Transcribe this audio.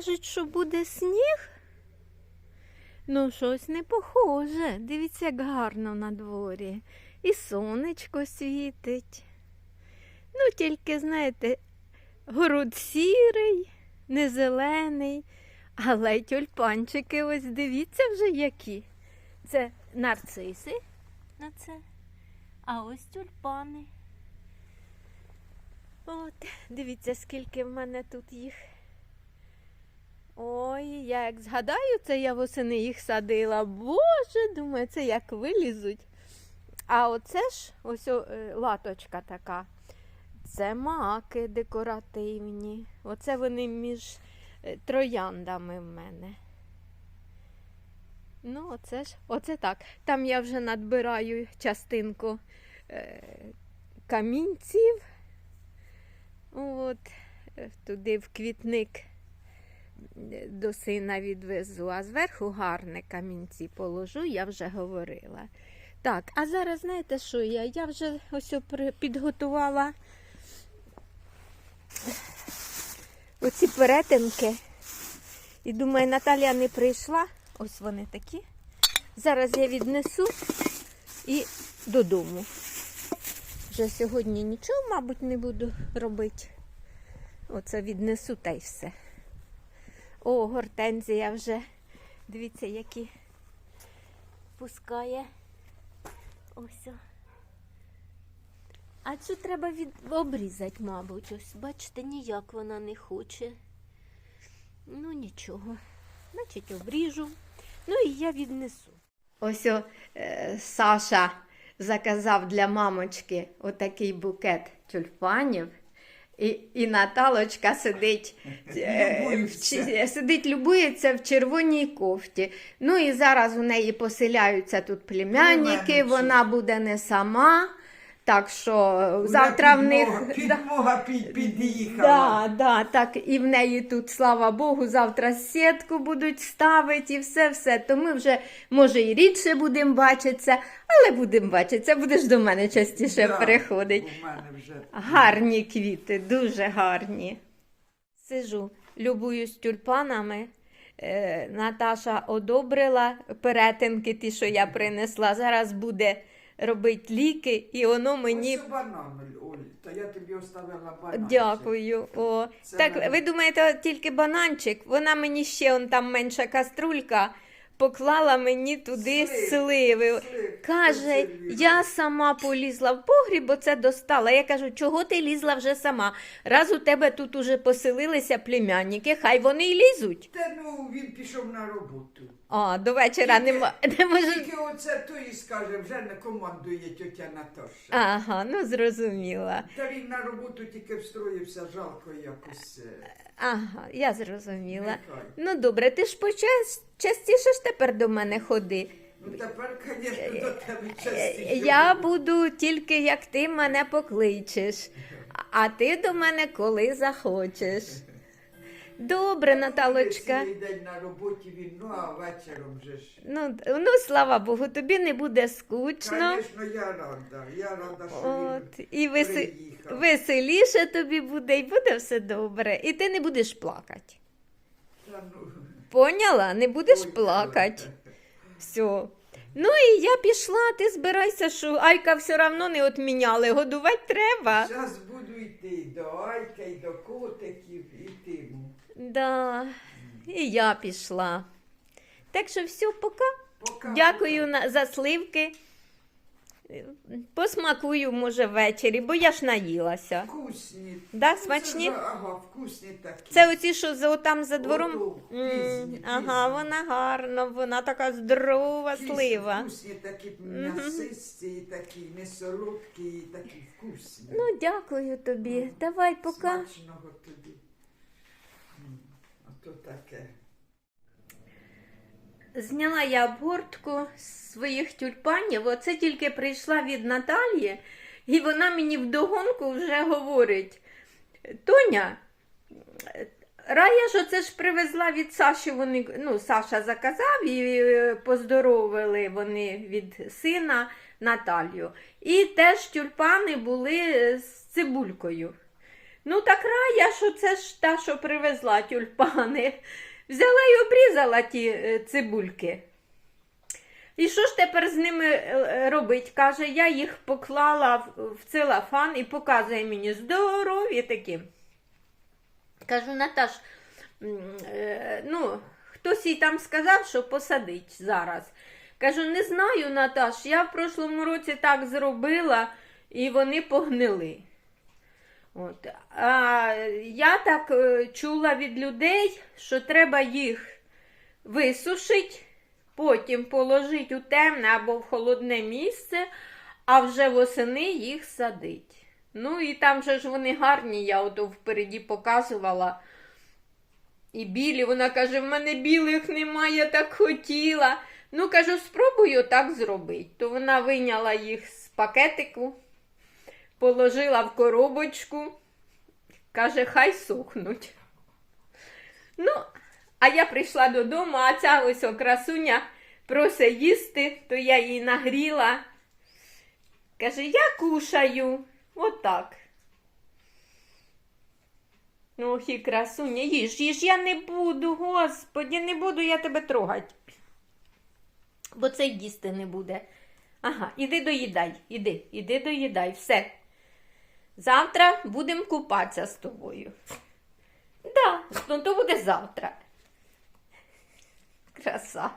кажуть, що буде сніг. Ну, щось не похоже. Дивіться, як гарно на дворі. І сонечко світить. Ну, тільки, знаєте, город сірий, не зелений, але тюльпанчики, ось дивіться вже які. Це нарциси на це, а ось тюльпани. От, дивіться, скільки в мене тут їх. Ой, я як згадаю, це я восени їх садила. Боже, думаю, це як вилізуть. А оце ж ось е, латочка така. Це маки декоративні. Оце вони між е, трояндами в мене. Ну, оце ж, оце так. Там я вже надбираю частинку е, камінців. От, е, туди в квітник до сина відвезу, а зверху гарне камінці положу, я вже говорила. Так, а зараз знаєте, що я? Я вже ось підготувала оці перетинки. І думаю, Наталя не прийшла. Ось вони такі. Зараз я віднесу і додому. Вже сьогодні нічого, мабуть, не буду робити. Оце віднесу та й все. О, гортензія вже. Дивіться, які пускає. Ось. о. А цю треба від... обрізати, мабуть. Ось, бачите, ніяк вона не хоче. Ну, нічого. Значить, обріжу. Ну і я віднесу. Ось о, е, Саша заказав для мамочки отакий букет тюльпанів. І, і Наталочка сидить, е, в, сидить, любується в червоній кофті. Ну і зараз у неї поселяються тут племянники, вона буде не сама. Так що завтра в них. Підмога, під, під'їхала. Да, да, так і в неї тут, слава Богу, завтра сітку будуть ставити і все-все. То ми вже, може, і рідше будемо бачитися, але будемо бачитися. Будеш до мене частіше Да, приходити. У мене вже. Гарні квіти, дуже гарні. Сижу, любуюсь тюльпанами. Е, Наташа одобрила перетинки, ті, що я принесла. Зараз буде робити ліки, і воно мені. Ось банан, Оль, то я тобі оставила банан. Дякую. О. Це Так, мене- ви думаєте, тільки бананчик? Вона мені ще он там менша каструлька поклала мені туди Слив, сливи. слив, Каже, я сама полізла в погріб, бо це достала. Я кажу, чого ти лізла вже сама? Раз у тебе тут уже поселилися племянники, хай вони й лізуть. Та ну він пішов на роботу. А, до вечора не, мо- не можу. Тільки оце то і скаже, вже не командує тьотя Наташа. Ага, ну зрозуміла. Та він на роботу тільки встроївся, жалко якось. е, Ага, я зрозуміла. Нехай. Ну добре, ти ж почас... частіше ж тепер до мене ходи. Ну тепер, звісно, до тебе частіше. Я буду тільки як ти мене покличеш, а ти до мене коли захочеш. Добре, Наталочка. Цілий день на роботі він, ну а вечором же ж. Ну, ну, слава Богу, тобі не буде скучно. Звісно, я рада. Я рада, що От, він і веси... приїхав. веселіше тобі буде, і буде все добре. І ти не будеш плакати. Та ну, Поняла? Не будеш ой, плакати. Все. Ну і я пішла, ти збирайся, що Айка все одно не відміняли, годувати треба. Зараз буду йти до Айка і до котиків, ітиму. Да, і я пішла. Так що все, пока. Пока. Дякую на, за сливки. Посмакую, може, ввечері, бо я ж наїлася. Вкусні. Да, Ну, це Ага, вкусні такі. Це оці, що за, там за двором. Ото, М, пізні, ага, вона гарна, вона така здорова Вкусні, слива. Вкусні такі м'ясисті, і такі не солодкі, такі вкусні. Ну, дякую тобі. Давай, пока. Смачного тобі. То таке. Зняла я обгортку з своїх тюльпанів. Оце тільки прийшла від Наталії, і вона мені вдогонку вже говорить: Тоня, Рая ж оце ж привезла від Саші. Вони, ну, Саша заказав і е, поздоровили вони від сина Наталію. І теж тюльпани були з цибулькою. Ну, так рая, що це ж та, що привезла тюльпани. Взяла і обрізала ті е, цибульки. І що ж тепер з ними е, робить? Каже, я їх поклала в, целофан і показує мені здорові такі. Кажу, Наташ, е, ну, хтось їй там сказав, що посадить зараз. Кажу, не знаю, Наташ, я в прошлому році так зробила, і вони погнили. От. А я так е, чула від людей, що треба їх висушити, потім положити у темне або в холодне місце, а вже восени їх садить. Ну і там же ж вони гарні, я ото впереді показувала. І білі, вона каже, в мене білих немає, я так хотіла. Ну, кажу, спробую так зробити. То вона вийняла їх з пакетику, положила в коробочку, каже, хай сохнуть. Ну, а я прийшла додому, а ця ось красуня просить їсти, то я їй нагріла. Каже, я кушаю. Отак. Ну, ох і красуня, їж, їж, я не буду, господі, не буду я тебе трогати. Бо це їсти не буде. Ага, іди доїдай, іди, іди доїдай, все. Завтра будемо купатися з тобою. Да, ну то буде завтра. Краса.